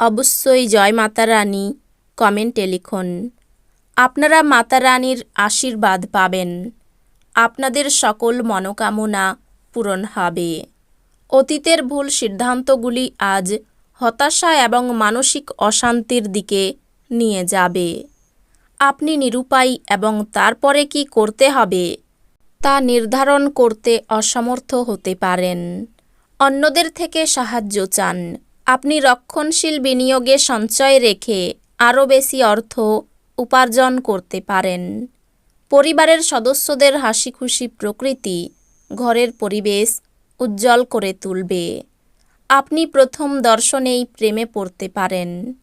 অবশ্যই জয় মাতা রানী, কমেন্টে লিখুন। আপনারা মাতা রানীর আশীর্বাদ পাবেন। আপনাদের সকল মনোকামনা পূরণ হবে। অতীতের ভুল সিদ্ধান্তগুলি আজ হতাশা এবং মানসিক অশান্তির দিকে নিয়ে যাবে। আপনি নিরুপায় এবং তারপরে কি করতে হবে তা নির্ধারণ করতে অসমর্থ হতে পারেন। অন্যদের থেকে সাহায্য চান। আপনি রক্ষণশীল বিনিয়োগে সঞ্চয় রেখে আরও বেশি অর্থ উপার্জন করতে পারেন। পরিবারের সদস্যদের হাসি খুশি প্রকৃতি ঘরের পরিবেশ উজ্জ্বল করে তুলবে। আপনি প্রথম দর্শনেই প্রেমে পড়তে পারেন।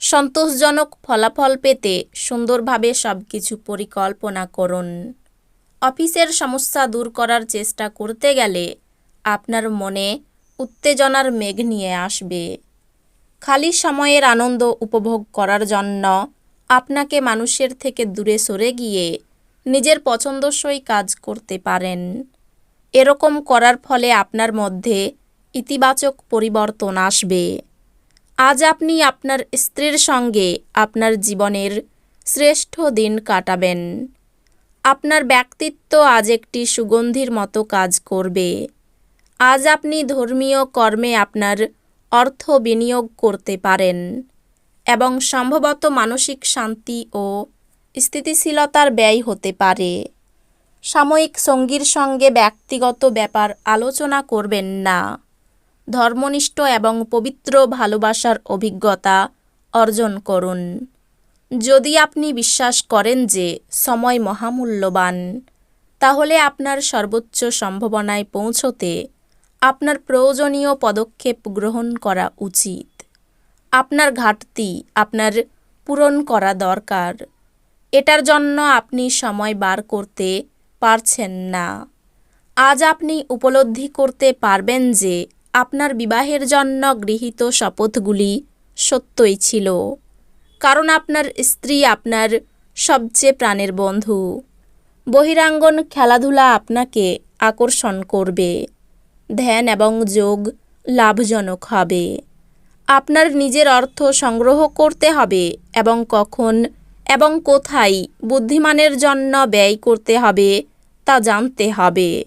সন্তোষজনক ফলাফল পেতে সুন্দরভাবে সব কিছু পরিকল্পনা করুন। অফিসের সমস্যা দূর করার চেষ্টা করতে গেলে আপনার মনে উত্তেজনার মেঘ নিয়ে আসবে। খালি সময়ের আনন্দ উপভোগ করার জন্য আপনাকে মানুষের থেকে দূরে সরে গিয়ে নিজের পছন্দসই কাজ করতে পারেন। এরকম করার ফলে আপনার মধ্যে ইতিবাচক পরিবর্তন আসবে। আজ আপনি আপনার স্ত্রীর সঙ্গে আপনার জীবনের শ্রেষ্ঠ দিন কাটাবেন। আপনার ব্যক্তিত্ব আজ একটি সুগন্ধির মতো কাজ করবে। আজ আপনি ধর্মীয় কর্মে আপনার অর্থ বিনিয়োগ করতে পারেন এবং সম্ভবত মানসিক শান্তি ও স্থিতিশীলতার ব্যয় হতে পারে। সাময়িক সঙ্গীর সঙ্গে ব্যক্তিগত ব্যাপার আলোচনা করবেন না। ধর্মনিষ্ঠ এবং পবিত্র ভালোবাসার অভিজ্ঞতা অর্জন করুন। যদি আপনি বিশ্বাস করেন যে সময় মহামূল্যবান, তাহলে আপনার সর্বোচ্চ সম্ভাবনায় পৌঁছতে আপনার প্রয়োজনীয় পদক্ষেপ গ্রহণ করা উচিত। আপনার ঘাটতি আপনার পূরণ করা দরকার। এটার জন্য আপনি সময় বার করতে পারছেন না। আজ আপনি উপলব্ধি করতে পারবেন যে আপনার বিবাহের জন্য গৃহীত শপথগুলি সত্যই ছিল। কারণ আপনার স্ত্রী আপনার সবচেয়ে প্রাণের বন্ধু। বহিরাঙ্গন খেলাধুলা আপনাকে আকর্ষণ করবে। ধ্যান এবং যোগ লাভজনক হবে। আপনার নিজের অর্থ সংগ্রহ করতে হবে এবং কখন এবং কোথায় বুদ্ধিমানের জন্য ব্যয় করতে হবে তা জানতে হবে।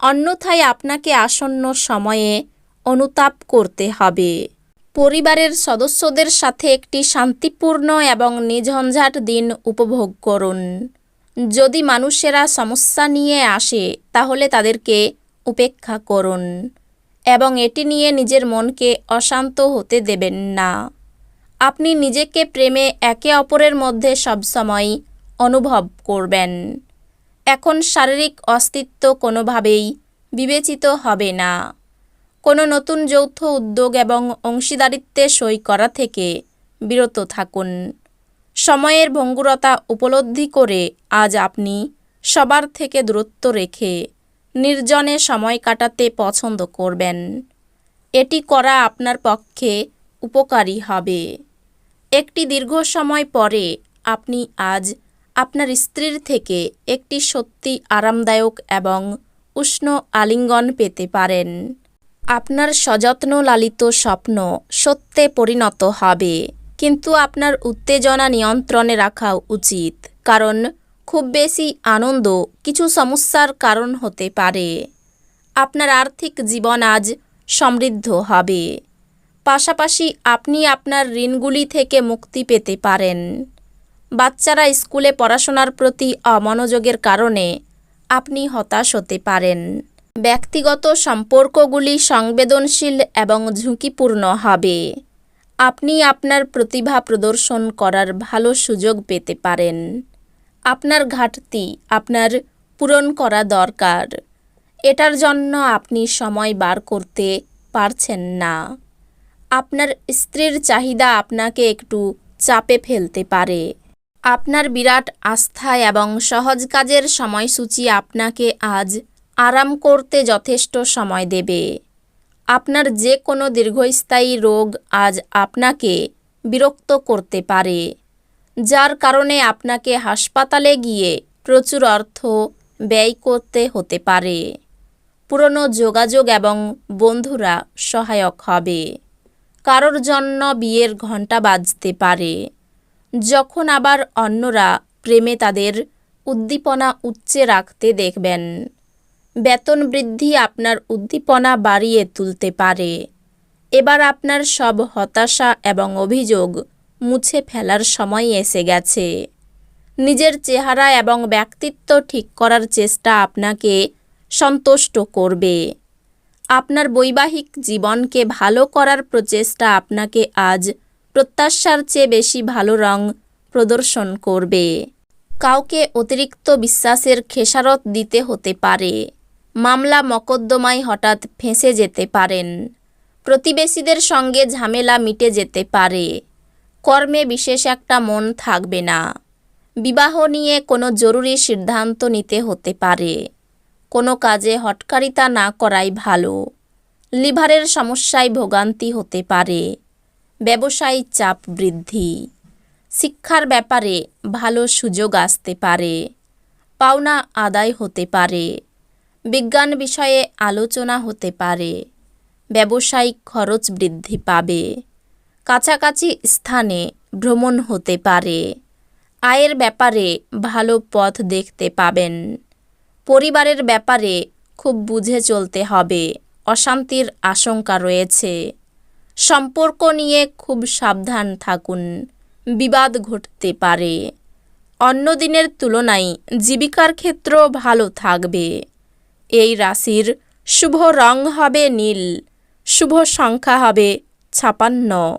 অন্যথায় আপনাকে আসন্ন সময়ে অনুতাপ করতে হবে। পরিবারের সদস্যদের সাথে একটি শান্তিপূর্ণ এবং নিঝঞ্ঝাট দিন উপভোগ করুন। যদি মানুষেরা সমস্যা নিয়ে আসে, তাহলে তাদেরকে উপেক্ষা করুন, এবং এটি নিয়ে নিজের মনকে অশান্ত হতে দেবেন না। আপনি নিজেকে প্রেমে একে অপরের মধ্যে সবসময় অনুভব করবেন। এখন শারীরিক অস্তিত্ব কোনোভাবেই বিবেচিত হবে না। কোনো নতুন যৌথ উদ্যোগ এবং অংশীদারিত্বে সই করা থেকে বিরত থাকুন। সময়ের ভঙ্গুরতা উপলব্ধি করে আজ আপনি সবার থেকে দূরত্ব রেখে নির্জনে সময় কাটাতে পছন্দ করবেন। এটি করা আপনার পক্ষে উপকারী হবে। একটি দীর্ঘ সময় পরে আপনি আজ আপনার স্ত্রীর থেকে একটি সত্যি আরামদায়ক এবং উষ্ণ আলিঙ্গন পেতে পারেন। আপনার সযত্ন লালিত স্বপ্ন সত্যে পরিণত হবে, কিন্তু আপনার উত্তেজনা নিয়ন্ত্রণে রাখা উচিত, কারণ খুব বেশি আনন্দ, কিছু সমস্যার কারণ হতে পারে। আপনার আর্থিক জীবন আজ সমৃদ্ধ হবে। পাশাপাশি আপনি আপনার ঋণগুলি থেকে মুক্তি পেতে পারেন। বাচ্চারা স্কুলে পড়াশোনার প্রতি অমনোযোগের কারণে আপনি হতাশ হতে পারেন। ব্যক্তিগত সম্পর্কগুলি সংবেদনশীল এবং ঝুঁকিপূর্ণ হবে। আপনি আপনার প্রতিভা প্রদর্শন করার ভালো সুযোগ পেতে পারেন। আপনার ঘাটতি, আপনার পূরণ করা দরকার। এটার জন্য আপনি সময় বার করতে পারছেন না। আপনার স্ত্রীর চাহিদা আপনাকে একটু চাপে ফেলতে পারে। আপনার বিরাট আস্থা এবং সহজ কাজের সময়সূচি আপনাকে আজ আরাম করতে যথেষ্ট সময় দেবে। আপনার যে কোনো দীর্ঘস্থায়ী রোগ আজ আপনাকে বিরক্ত করতে পারে। যার কারণে আপনাকে হাসপাতালে গিয়ে প্রচুর অর্থ ব্যয় করতে হতে পারে। পুরনো যোগাযোগ এবং বন্ধুরা সহায়ক হবে। কারোর জন্য বিয়ের ঘণ্টা বাজতে পারে। যখন আবার অন্যরা প্রেমে তাদের উদ্দীপনা উচ্চে রাখতে দেখবেন, বেতন বৃদ্ধি আপনার উদ্দীপনা বাড়িয়ে তুলতে পারে। এবার আপনার সব হতাশা এবং অভিযোগ মুছে ফেলার সময় এসে গেছে। নিজের চেহারা এবং ব্যক্তিত্ব ঠিক করার চেষ্টা আপনাকে সন্তুষ্ট করবে। আপনার বৈবাহিক জীবনকে ভালো করার প্রচেষ্টা আপনাকে আজ প্রত্যাশার চেয়ে বেশি ভালো রং প্রদর্শন করবে। কাউকে অতিরিক্ত বিশ্বাসের খেসারত দিতে হতে পারে। মামলা মকদ্দমায় হঠাৎ ফেঁসে যেতে পারেন। প্রতিবেশীদের সঙ্গে ঝামেলা মিটে যেতে পারে। কর্মে বিশেষ একটা মন থাকবে না। বিবাহ নিয়ে কোনো জরুরি সিদ্ধান্ত নিতে হতে পারে। কোনো কাজে হটকারিতা না করাই ভালো। লিভারের সমস্যায় ভোগান্তি হতে পারে। ব্যবসায়ী চাপ বৃদ্ধি। শিক্ষার ব্যাপারে ভালো সুযোগ আসতে পারে। পাওনা আদায় হতে পারে। বিজ্ঞান বিষয়ে আলোচনা হতে পারে। ব্যবসায়িক খরচ বৃদ্ধি পাবে। কাছাকাছি স্থানে ভ্রমণ হতে পারে। আয়ের ব্যাপারে ভালো পথ দেখতে পাবেন। পরিবারের ব্যাপারে খুব বুঝে চলতে হবে। অশান্তির আশঙ্কা রয়েছে। সম্পর্ক নিয়ে খুব সাবধান থাকুন। বিবাদ ঘটতে পারে। অন্য দিনের তুলনায় জীবিকার ক্ষেত্র ভালো থাকবে। এই রাশির শুভ রং হবে নীল, শুভ সংখ্যা হবে ছাপান্ন।